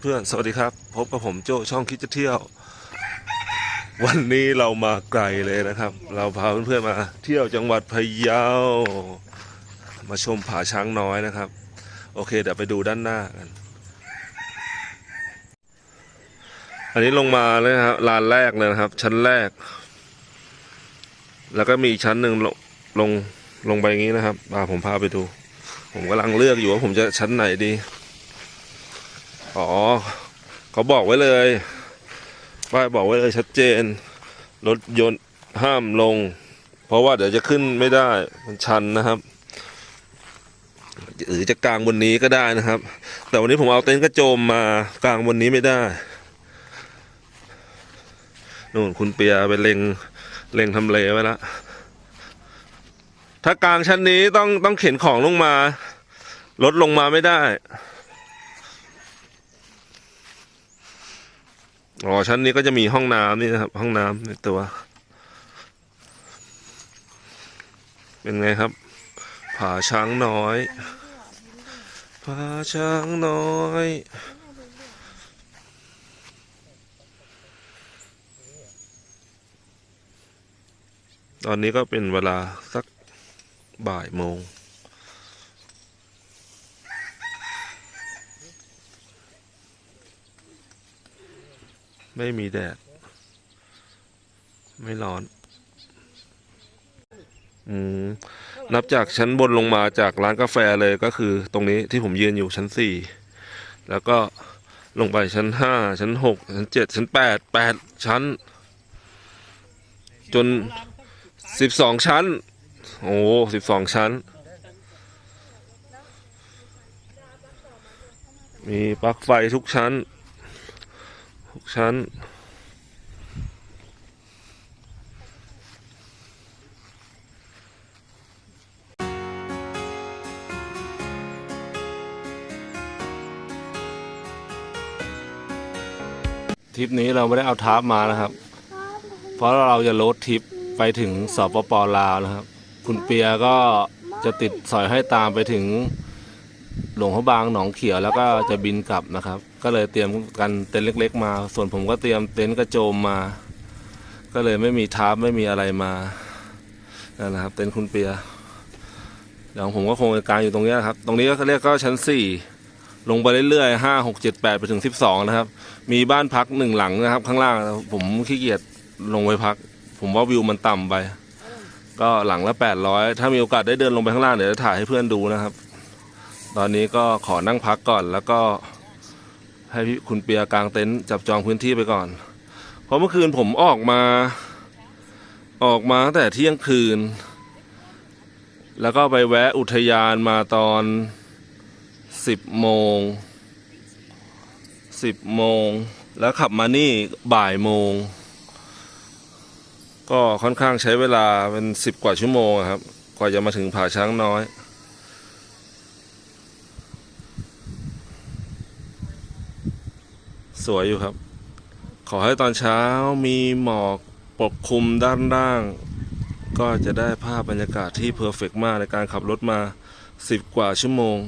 เพื่อนๆ สวัสดีครับ พบกับผมโจช่องคิดจะเที่ยว วันนี้เรามาไกลเลยนะครับ เราพาเพื่อนๆมาเที่ยวจังหวัดพะเยา มาชมผาช้างน้อยนะครับ โอเค เดี๋ยวไปดูด้านหน้ากัน อันนี้ลงมาเลยครับลานแรกเลยนะครับ ชั้นแรก แล้วก็มีอีกชั้นหนึ่งลงลงลงไปอย่างนี้นะครับมาผมพาไปดู ผมกำลังเลือกอยู่ว่าผมจะชั้นไหนดี อ๋อเขาบอกไว้เลยป้ายบอกไว้เลยชัดเจน รถยนต์ห้ามลง เพราะว่าเดี๋ยวจะขึ้นไม่ได้มันชันนะครับหรือจะกลางบนนี้ก็ได้นะครับ แต่วันนี้ผมเอาเต็นท์กระโจมมากลางบนนี้ไม่ได้นู่นคุณเปียไปเล็งเล็งทำเลไว้แล้วถ้ากลางชั้นนี้ต้องต้องเข็นของลงมารถลงมาไม่ได้ อ๋อชั้นนี้ก็จะมีห้องน้ำนี่นะครับ ห้องน้ำในตัว เป็นไงครับ ผาช้างน้อย ผาช้างน้อย ตอนนี้ก็เป็นเวลาสักบ่ายโมง ไม่มีแดด ไม่ร้อน อืม นับจากชั้นบนลงมาจากร้านกาแฟเลยก็คือ ตรงนี้ที่ผมยืนอยู่ชั้นสี่ แล้วก็ลงไปชั้นห้า ชั้นหก ชั้นเจ็ด ชั้นแปด แปดชั้น จนสิบสองชั้น โอ้สิบสองชั้น มีปลั๊กไฟทุกชั้น ชั้น ทริปนี้เราไม่ได้เอาทาร์ปมานะครับ เพราะเราจะโรดทริปไปถึงสปปลาวนะครับ คุณเปียก็จะติดสอยให้ตามไปถึง หลวงพระบางหนองเขียวแล้วก็จะบินกลับนะครับ ก็เลยเตรียมกันเต็นท์เล็ก ๆ มา ส่วนผมก็เตรียมเต็นท์กระโจมมา ก็เลยไม่มีทาร์ปไม่มีอะไรมานั่นนะครับ เต็นท์คุณเปียเดี๋ยวผมก็คงจะกางอยู่ตรงนี้ยครับ ตรงนี้ก็เรียกก็ชั้นสี่ลงไปเรื่อยๆห้าหกเจ็ดแปดไปถึงสิบสองนะครับ มีบ้านพักหนึ่งหลังนะครับ ข้างล่างผมขี้เกียจลงไปพัก ผมว่าวิวมันต่ำไป ก็หลังละแปดร้อยถ้ามีโอกาสได้เดินลงไปข้างล่างเดี๋ยวจะถ่ายให้เพื่อนดูนะครับ ตอนนี้ก็ขอนั่งพักก่อนแล้วก็ให้พี่คุณเปียกางเต็นท์จับจองพื้นที่ไปก่อน เพราะเมื่อคืนผมออกมา ออกมาตั้งแต่เที่ยงคืน แล้วก็ไปแวะอุทยานมาตอนสิบโมงสิบโมง แล้วขับมานี่บ่ายโมง ก็ค่อนข้างใช้เวลาเป็นสิบกว่าชั่วโมงครับ กว่าจะมาถึงผาช้างน้อย สวยอยู่ครับ ขอให้ตอนเช้ามีหมอกปกคลุมด้านล่าง ก็จะได้ภาพบรรยากาศที่เพอร์เฟกมากในการขับรถมาสิบกว่าชั่วโมง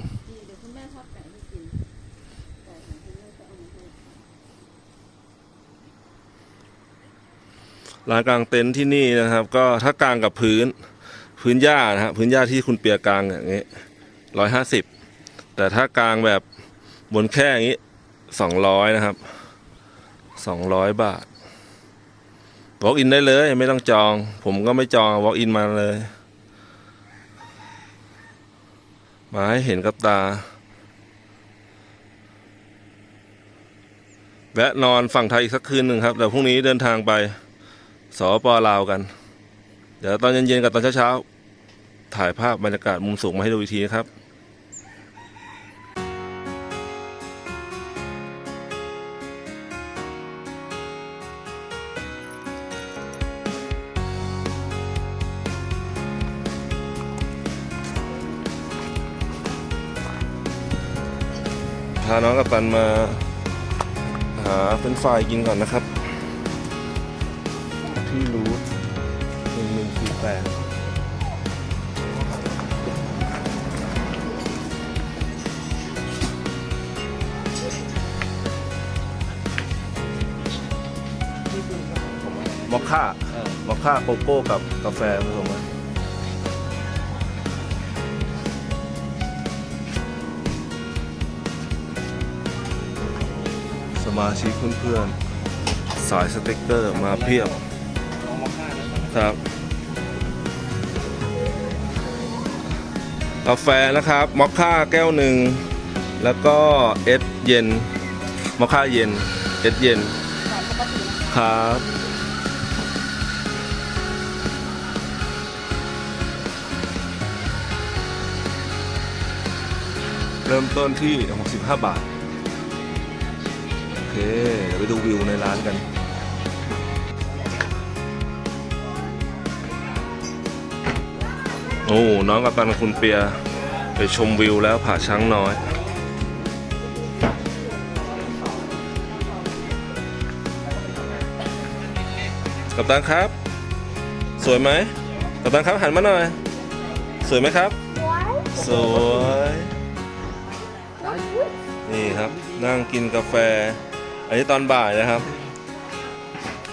ลานกลางเต็นท์ที่นี่นะครับ ก็ถ้ากลางกับพื้นพื้นหญ้านะฮะพื้นหญ้าที่คุณเปียกลางอย่างนี้ร้อยห้าสิบแต่ถ้ากลางแบบบนแค่อย่างนี้ สองร้อยนะครับสองร้อยบาท walk in ได้เลยไม่ต้องจอง ผมก็ไม่จอง walk in มาเลย มาให้เห็นกับตา แวะนอนฝั่งไทยอีกสักคืนหนึ่งครับเดี๋ยวพรุ่งนี้เดินทางไปสปลาวกัน เดี๋ยวตอนเย็นๆกับตอนเช้าๆถ่ายภาพบรรยากาศมุมสูงมาให้ดูอีกทีนะครับ พาน้องกับปันมาหาเป็นฝ่ายกินก่อนนะครับ ที่รูทหนึ่งหนึ่งสี่แปดมอคค่ามอคค่าโกโก้กับกาแฟผสมกัน มาชิกเพื่อนๆ สายสเต็กเกอร์มาเพียบครับ กาแฟนะครับมอคค่าแก้วหนึ่ง แล้วก็เอสเย็นมอคค่าเย็นเอสเย็นครับเริ่มต้นที่ 65 บาท เคเดี๋ยวไปดูวิวในร้านกันโอ้น้องกับตันกับคุณเปียไปชมวิวแล้วผาช้างน้อย กับตันครับ สวยไหมกับตันครับหันมาหน่อย สวยไหมครับ สวย นี่ครับ นั่งกินกาแฟ อันนี้ตอนบ่ายนะครับ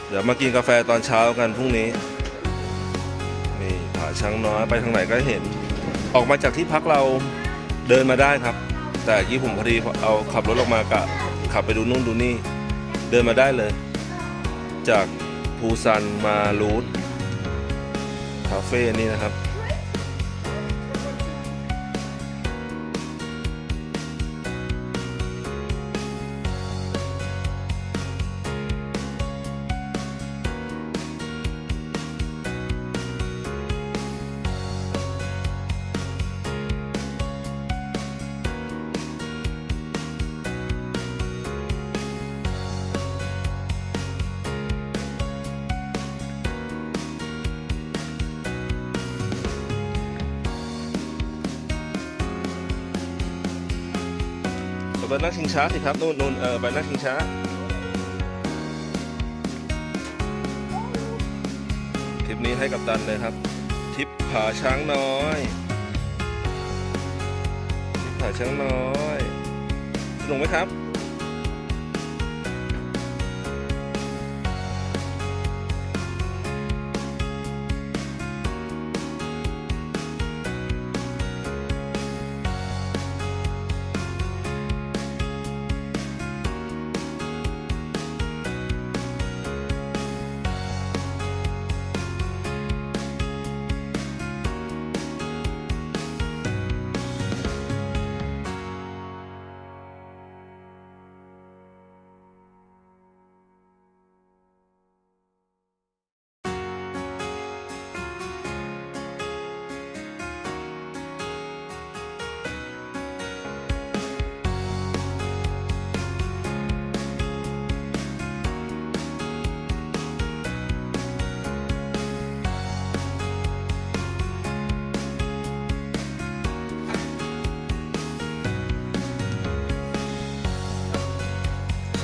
เดี๋ยวมากินกาแฟตอนเช้ากันพรุ่งนี้นี่ผาช้างน้อยไปทางไหนก็เห็น ออกมาจากที่พักเราเดินมาได้ครับ แต่ยี่ผมพอดีเอาขับรถออกมากะขับไปดูนู่นดูนี่ เดินมาได้เลย จากภูซันมารูทคาเฟ่นี่นะครับ ไปนั่งชิงช้าสิครับนู่นนู่นเออไปนั่งชิงช้าทริปนี้ให้กับตันเลยครับทริปผาช้างน้อยทริปผาช้างน้อยสนุกไหมครับ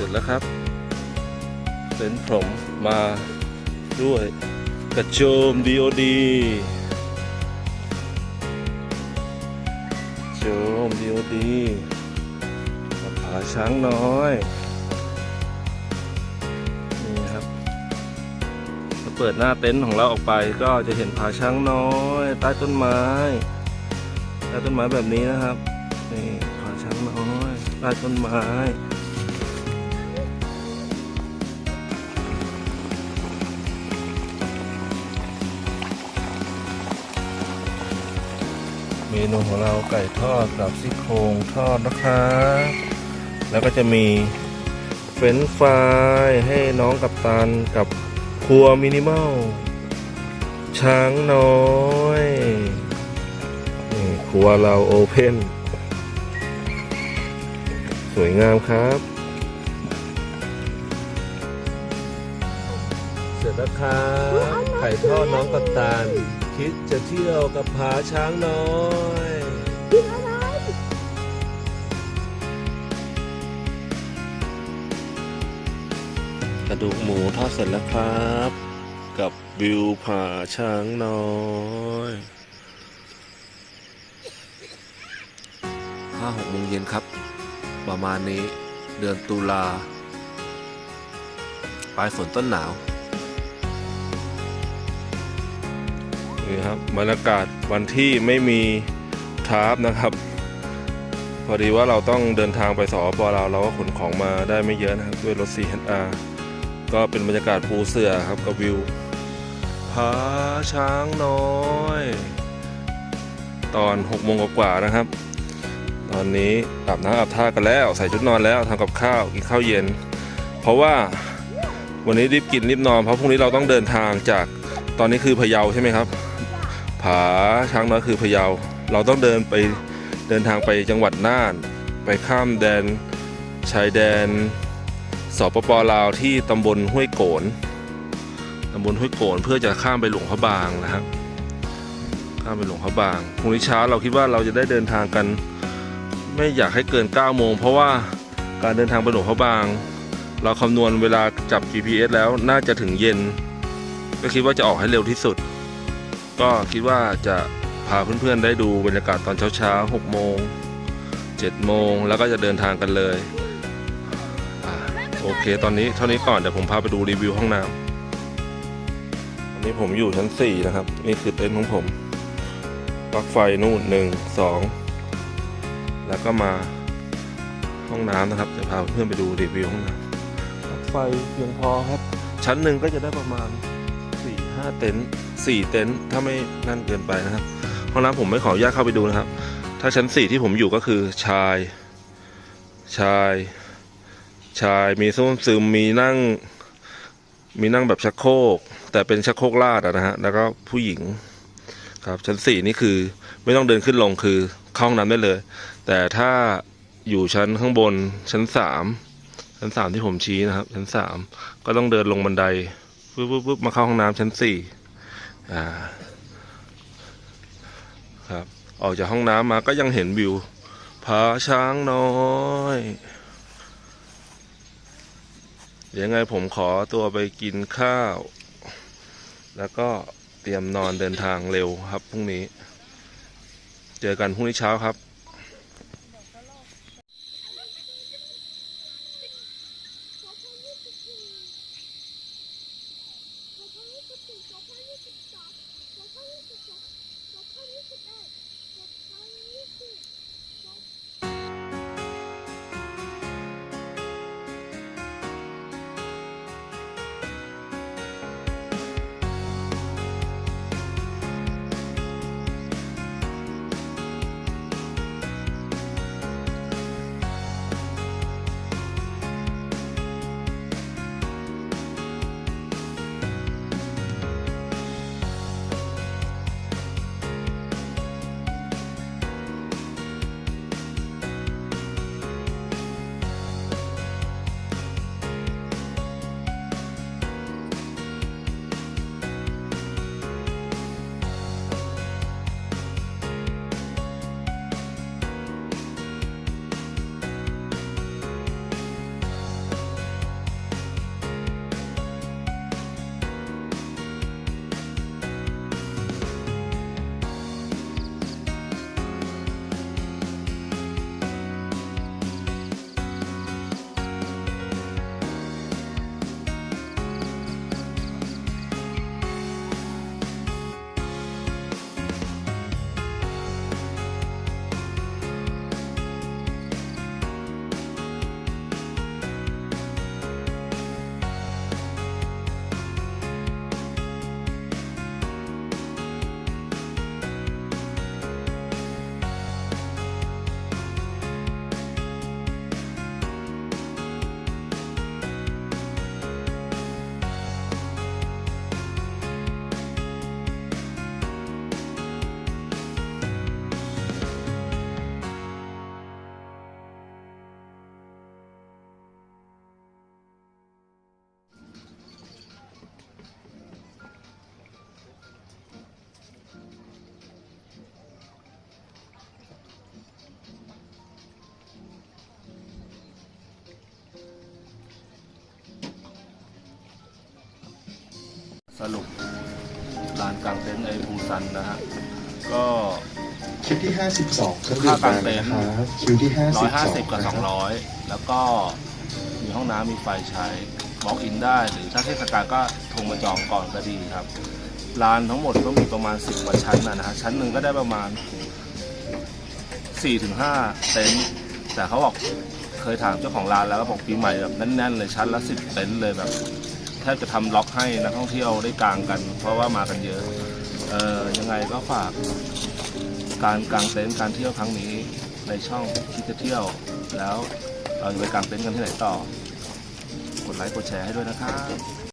สร็จแล้วครับ เป็นผมมาด้วยกระโจม DOD โจม DOD กับผาช้างน้อย นี่ครับถ้าเปิดหน้าเต็นท์ของเราออกไปก็จะเห็นผาช้างน้อย ใต้ต้นไม้ใต้ต้นไม้แบบนี้นะครับ นี่ผาช้างน้อย ใต้ต้นไม้ นูของเราไก่ทอดกับซี่โครงทอดนะครับแล้วก็จะมีเฟรนฟรายให้น้องกับตันกับครัวมินิมอลช้างน้อยนี่ครัวเราโอเพนสวยงามครับ เสร็จแล้วครับ ไข่ทอดน้องกับตันคิดจะเที่ยวกับผาช้างน้อยกระดูกหมูทอดเสร็จแล้วครับ กับวิวผาช้างน้อยห้าหกโมงเย็นครับ ประมาณนี้เดือนตุลาปลายฝนต้นหนาว นี่ครับบรรยากาศวันที่ไม่มีทาราฟนะครับ พอดีว่าเราต้องเดินทางไปสอปลาวเราก็ขนของมาได้ไม่เยอะนะครับ ด้วยรถ 4HR ก็เป็นบรรยากาศภูเสือครับกับวิวผาช้างน้อย ตอน6โมงกว่าๆนะครับ ตอนนี้อาบน้ำอาบท่ากันแล้ว ใส่ชุดนอนแล้วทำกับข้าวกินข้าวเย็น เพราะว่าวันนี้รีบกินรีบนอนเพราะพรุ่งนี้เราต้องเดินทางจากตอนนี้คือพะเยาใช่ไหมครับ ช้างน้อยคือพะเยา เราต้องเดินไปเดินทางไปจังหวัดน่าน ไปข้ามแดนชายแดนสปปลาวที่ตำบลห้วยโกนตำบลห้วยโกนเพื่อจะข้ามไปหลวงพระบางนะครับ ข้ามไปหลวงพระบางพรุ่งนี้เช้าเราคิดว่าเราจะได้เดินทางกัน ไม่อยากให้เกิน9โมงเพราะว่าการเดินทางไปหลวงพระบาง เราคำนวณเวลาจับ GPS แล้วน่าจะถึงเย็น ก็คิดว่าจะออกให้เร็วที่สุด ก็คิดว่าจะพาเพื่อนๆได้ดูบรรยากาศตอนเช้าๆ6โมง7โมงแล้วก็จะเดินทางกันเลยอ่าโอเค ตอนนี้เท่านี้ก่อนเดี๋ยวผมพาไปดูรีวิวห้องน้ำตอนนี้ผมอยู่ชั้น 4 นะครับ นี่คือเต็นท์ของผมปลั๊กไฟนู่นหนึ่งสองแล้วก็มาห้องน้ำนะครับจะพาเพื่อนไปดูรีวิวห้องน้ำปลั๊กไฟเพียงพอครับ ชั้นหนึ่งก็จะได้ประมาณ 4ี่ห้าเต็นท์สี่เต็นท์ถ้าไม่นั่นเกินไปนะครับห้องน้ำผมไม่ขออนุญาตเข้าไปดูนะครับ ถ้าชั้นสี่ที่ผมอยู่ก็คือชาย ชาย ชายมีส้วมซึมมีนั่ง มีนั่งแบบชักโครก แต่เป็นชักโครกลาดนะฮะแล้วก็ผู้หญิงครับชั้นสี่นี่คือไม่ต้องเดินขึ้นลงคือเข้าห้องน้ำได้เลย แต่ถ้าอยู่ชั้นข้างบนชั้นสามชั้นสามที่ผมชี้นะครับ ชั้นสามก็ต้องเดินลงบันได ปุ๊บปุ๊บปุ๊บมาเข้าห้องน้ำชั้นสี่อ่าครับ ออกจากห้องน้ำมาก็ยังเห็นวิวผาช้างน้อยเดี๋ยวยังไงผมขอตัวไปกินข้าว แล้วก็เตรียมนอนเดินทางเร็วครับพรุ่งนี้ เจอกันพรุ่งนี้เช้าครับ สรุปลานกลางเต็นท์ไอภูซันนะฮะก็คิวที่ 52เครื่องดื่มค่ากางเต็นท์นะครับคิวที่ร้อยห้าสิบ52กับสองร้อยแล้วก็มีห้องน้ำมีไฟใช้ walk in ได้ หรือถ้าเทศกาลก็โทรมาจองก่อนก็ดีครับลานทั้งหมดก็มีประมาณ 10กว่าชั้นนะนะฮะชั้นหนึ่งก็ได้ประมาณ 4-5 เต็นท์แต่เขาบอกเคยถามเจ้าของร้านแล้วก็บอกปีใหม่แบบแน่นๆเลยชั้นละ 10 เต็นท์เลยแบบแทบจะทำล็อกให้นักท่องเที่ยวได้กางกัน เพราะว่ามากันเยอะเออยังไงก็ฝากการกางเต็นท์การเที่ยวครั้งนี้ในช่องคิดจะเที่ยว แล้วเราจะไปกางเต็นท์กันที่ไหนต่อกดไลค์กดแชร์ให้ด้วยนะครับ